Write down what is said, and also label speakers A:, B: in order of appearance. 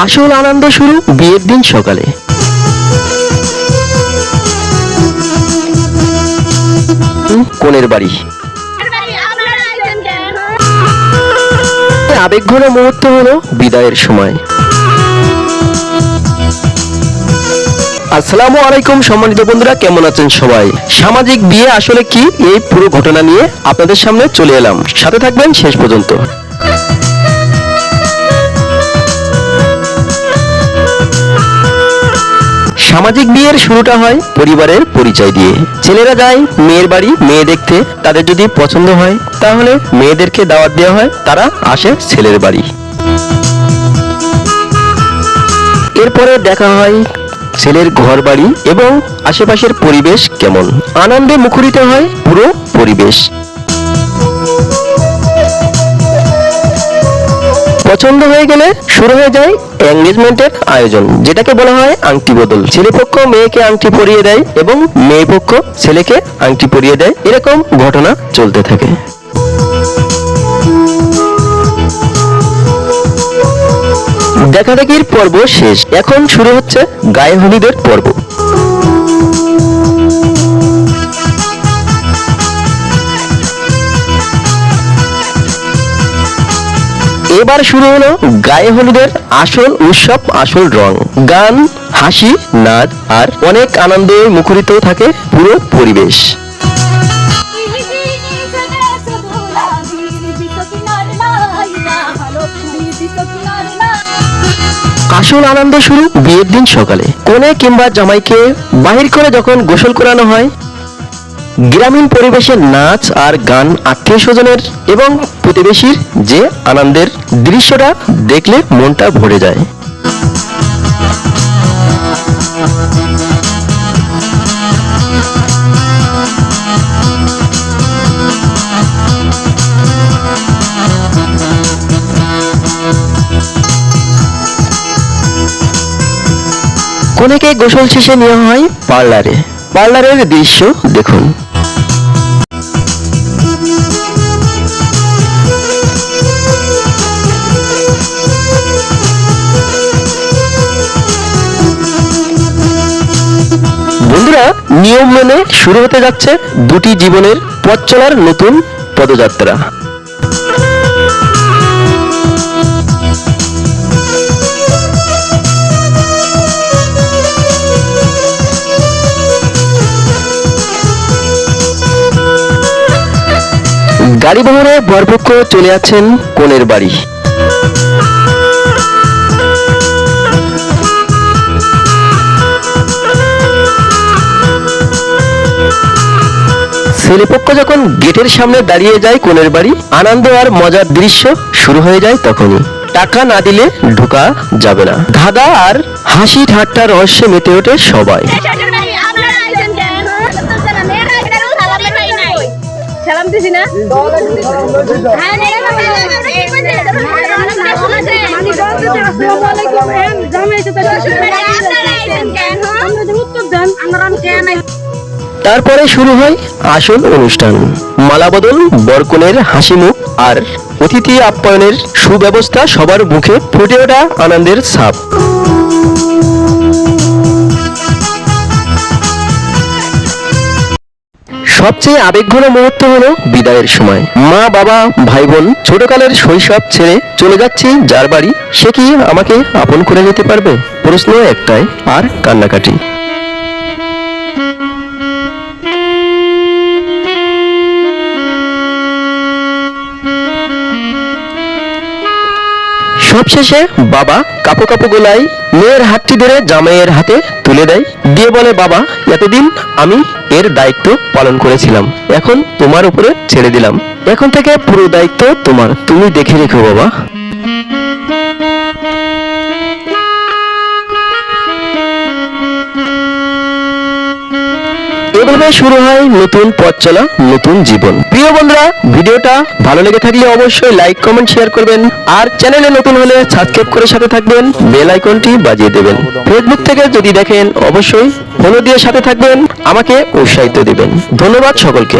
A: আসল আনন্দ শুরু বিয়ের দিন সকালে। কোনের বাড়ি? আবেগঘন মুহূর্ত হলো বিদায়ের সময়। আসসালামু আলাইকুম সম্মানিত বন্ধুরা, কেমন আছেন সবাই? সামাজিক বিয়ে আসলে কি? এই পুরো ঘটনা নিয়ে আপনাদের সামনে চলে এলাম। সাথে থাকবেন শেষ পর্যন্ত। সামাজিক বিয়ের শুরুটা হয় পরিবারের পরিচয় দিয়ে। ছেলেরা যায় মেয়ের বাড়ি, মেয়ে দেখতে। তাদের যদি পছন্দ হয়, তাহলে মেয়েদেরকে দাওয়াত দেওয়া হয়। তারা আসে ছেলের বাড়ি। এরপরে দেখা হয় ছেলের ঘর বাড়ি এবং আশেপাশের পরিবেশ কেমন। আনন্দে মুখরিত হয় পুরো পরিবেশ। পছন্দ হয়ে গেলে শুরু হয়ে যায় এঙ্গেজমেন্টের আয়োজন, যেটাকে বলা হয় আংটি বদল। ছেলেপক্ষ মেয়েকে আংটি পরিয়ে দেয় এবং মেয়ে পক্ষ ছেলেকে আংটি পরিয়ে দেয়। এরকম ঘটনা চলতে থাকে। দেখাদেখির পর্ব শেষ। এখন শুরু হচ্ছে গায়ে হলুদের পর্ব। এবার শুরু হলো গায়ে হলুদের আসল উৎসব, আসল রং। গান, হাসি, নাচ আর অনেক আনন্দে মুখরিত থাকে পুরো পরিবেশ। আসল আনন্দ শুরু বিয়ের দিন সকালে। কোনে কিংবা জামাইকে বাহির করে যখন গোসল করানো হয় গ্রামীণ পরিবেশের নাচ আর গান আত্মীয় স্বজনের এবং প্রতিবেশীর যে আনন্দের দৃশ্যটা দেখলে মনটা ভরে যায়। কোনেকে গোসল শেষে নেওয়া হয় পার্লারে। পার্লারের দৃশ্য দেখুন। বন্ধুরা, নিয়ম মেনে শুরু হতে যাচ্ছে দুটি জীবনের পথ চলার নতুন পদযাত্রা। গাড়ি বহরে বরপক্ষ চলে আছেন কোনের বাড়ি। ছেলেপক্ষ যখন গেটের সামনে দাঁড়িয়ে যায় কোনের বাড়ি, আনন্দ আর মজার দৃশ্য শুরু হয়ে যায় তখনই। টাকা না দিলে ঢোকা যাবে না। ধাঁধা আর হাসি ঠাট্টা রহস্যে মেতে ওঠে সবাই।
B: সালাম দিছি না হ্যাঁ
A: তারপরে শুরু হয় আসল অনুষ্ঠান। মালাবদল, বরকনের হাসি মুখ আর অতিথি আপ্যায়নের সুব্যবস্থা সবার মুখে ফুটে ওঠা আনন্দের ছাপ। সবচেয়ে আবেগঘন মুহূর্ত হলো বিদায়ের সময়। মা, বাবা ভাই বোন ছোটকালের শৈশব ছেড়ে চলে যাচ্ছি যার বাড়ি। সে কি আমাকে আপন করে নিতে পারবে? প্রশ্ন একটাই, আর কান্নাকাটি। সবশেষে বাবা কাপো কাপো গোলায় মেয়ের হাতটি ধরে জামাইয়ের হাতে তুলে দেয়। দিয়ে বলে, বাবা, এতদিন আমি এর দায়িত্ব পালন করেছিলাম। এখন তোমার উপরে ছেড়ে দিলাম। এখন থেকে পুরো দায়িত্ব তোমার। তুমি দেখে রেখো, বাবা। এভাবে শুরু হয় নতুন পথ চলা, নতুন জীবন। প্রিয় বন্ধুরা, ভিডিওটা ভালো লেগে থাকলে অবশ্যই লাইক কমেন্ট শেয়ার করবেন। আর চ্যানেলে নতুন হলে সাবস্ক্রাইব করে সাথে থাকবেন বেল আইকনটি বাজিয়ে দেবেন। ফেসবুক থেকে যদি দেখেন, অবশ্যই ফলো দিয়ে সাথে থাকবেন, আমাকে উৎসাহিত দিবেন। ধন্যবাদ সকলকে।